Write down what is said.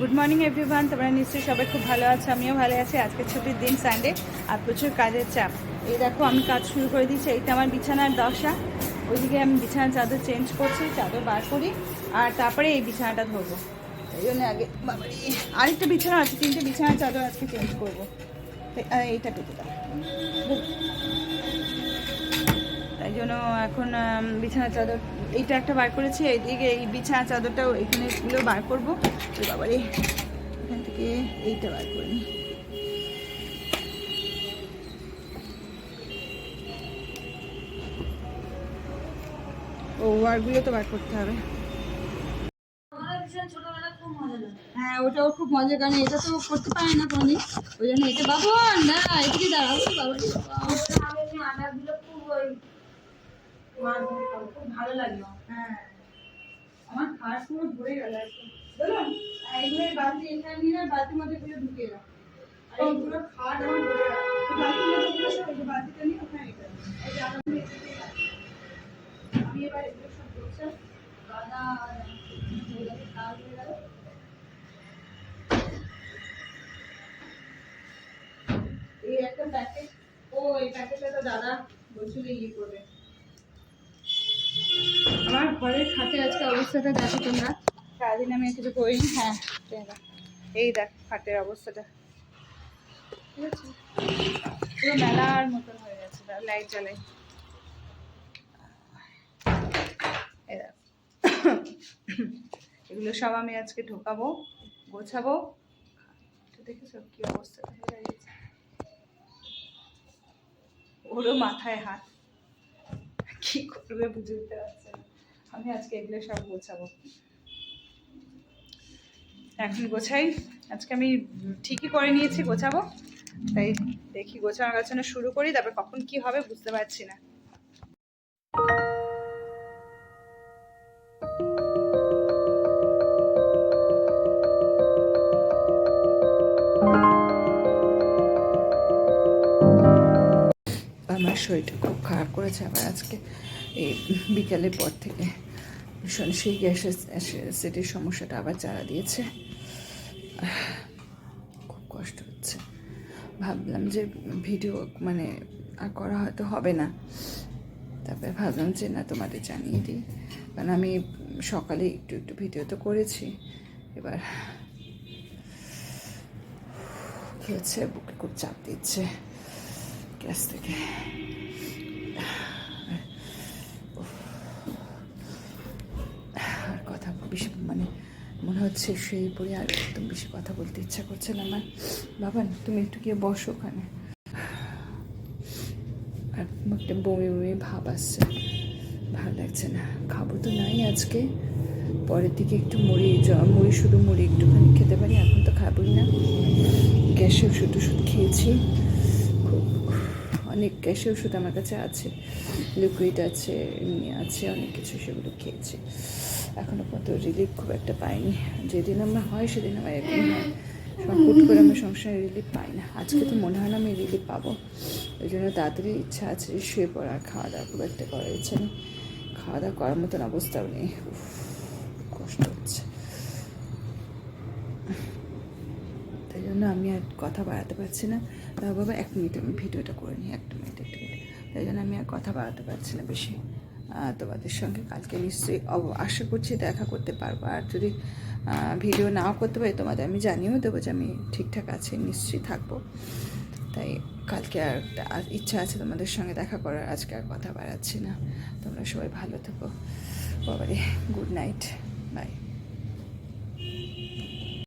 Good morning everyone তোমরা নিশ্চয়ই সবাই খুব ভালো আছো, আমিও ভালো আছি। আজকে ছুটির দিন সানডে আর প্রচুর কাজের চাপ। এই দেখো, আমি কাজ শুরু করে দিচ্ছি এইটা আমার বিছানার দশা। ওইদিকে আমি বিছানার চাদর চেঞ্জ করছি, চাদর বার করি, আর তারপরে এই বিছানাটা ধরবো। এই জন্য আগে আরেকটা বিছানা আছে, তিনটে বিছানার চাদর আজকে চেঞ্জ করব। এইটা পেতে দাও। জন্য এখন আম, বিছানার চাদর এইটা একটা বার করেছি এইদিকে এই বিছানার চাদরটাও এখানে গুলো বার করব। তো বাবারে এখান থেকে এইটা বার করে ও ওয়ারগুলো তো বার করতে হবে। হ্যাঁ ওটাও খুব মজা কারণ এটা তো করতে পারে না কোনোদিন। ওই জন্য এটা বাবন না এদিকে দাঁড়াও বাবা। খুব ভালো লাগল। হ্যাঁ। আমার খাট পুরো ভরে গেল একদম। বলুন এইগুলো এই বালতি এখানে নিয়ে না বালতির মধ্যে এগুলো ঢুকিয়ে দাও। আর এই পুরো খাট আমার ভরে গেল। এই বালতির মধ্যে এগুলো সব এই যে বালতিটা নিয়ে ওখানে রেখে দাও। এই যে আমার মেয়ে এদিকে রাখো। আমি এবার এগুলো সব করছি গাদা এগুলোকে তাল হয়ে গেল। এই একটা প্যাকেট ও এই প্যাকেটটা তো দাদা বলছিল ইয়ে করবে। আমার ঘরের খাটে আজকে অবস্থাটা দেখো তোমরা। সারাদিন আমি কিছু করিনি। হ্যাঁ এই দেখ খাটের অবস্থাটা। ঠিক আছে? পুরো মেলার মতন হয়ে গেছে লাইট জ্বালাই। এগুলো সব আমি আজকে ঢোকাবো, গোছাবো। দেখেছ কি অবস্থা? ওরও মাথায় হাত। কি করবে বুঝে উঠতে পারছে আমি আজকে এগুলো সব গোছাবো। এখন গোছাই। আজকে আমি ঠিকই করে নিয়েছি গোছাবো। তাই দেখি গোছানো গাছানো শুরু করি, তারপর কখন কি হবে বুঝতে পারছি না। আমার শরীরটা খুব খারাপ করেছে আবার আজকে। এই বিকালের পর থেকে ভীষণ সেই গ্যাসের অ্যাসিডিটির সমস্যাটা আবার চারা দিয়েছে, খুব কষ্ট হচ্ছে। ভাবলাম যে ভিডিও মানে আর করা হয়তো হবে না। তারপরে ভাবলাম যে না, তোমাদের জানিয়ে দিই। কারণ আমি সকালে একটু একটু ভিডিও তো করেছি। এবার কি হচ্ছে? বুকে খুব চাপ দিচ্ছে গ্যাস থেকে আর কথা বেশি মানে মনে হচ্ছে সেই পরে আর একদম বেশি কথা বলতে ইচ্ছা করছে না। আমার বাবা, তুমি একটু গিয়ে বসো ওখানে। আর একটা বমি বমি ভাব আসছে। ভালো লাগছে না। খাব তো নাই আজকে। পরের দিকে একটু মুড়ি, জ- মুড়ি শুধু মুড়ি একটুখানি খেতে পারি। এখন তো খাবোই না। গ্যাসের ওষুধ ওষুধ খেয়েছি। অনেক গ্যাসের ওষুধ আমার কাছে আছে লিকুইড আছে, এমনি আছে, অনেক কিছু সেগুলো খেয়েছি। এখনও পর্যন্ত রিলিফ খুব একটা পাইনি। যেদিন আমার হয় সেদিন আমার একদিন হয়। হুট করে আমার সংসারে রিলিফ পাই না। আজকে তো মনে হয় না আমি রিলিফ পাবো। ওই জন্য তাড়াতাড়ি ইচ্ছা আছে শুয়ে পড়া খাওয়া দাওয়া খুব একটা করার ইচ্ছা নেই। খাওয়া দাওয়া করার মতন অবস্থাও নেই। কষ্ট হচ্ছে। তাই জন্য আমি আর কথা বাড়াতে পারছি না। তাও বাবা, এক মিনিট, আমি ভিডিওটা করে নিই একটা মিনিট একটা মিনিট। তাই জন্য আমি আর কথা বাড়াতে পারছি না বেশি। তোমাদের সঙ্গে কালকে নিশ্চয়ই অব- আশা করছি দেখা করতে পারব। আর যদি ভিডিও নাও করতে পারি, তোমাদের আমি জানিয়েও দেবো যে আমি ঠিকঠাক আছি, নিশ্চয়ই থাকব। তাই কালকে আর ইচ্ছা আছে তোমাদের সঙ্গে দেখা করার, আজকে আর কথা বাড়াচ্ছি না। তোমরা সবাই ভালো থেকো। বাবারে, গুড নাইট। বাই।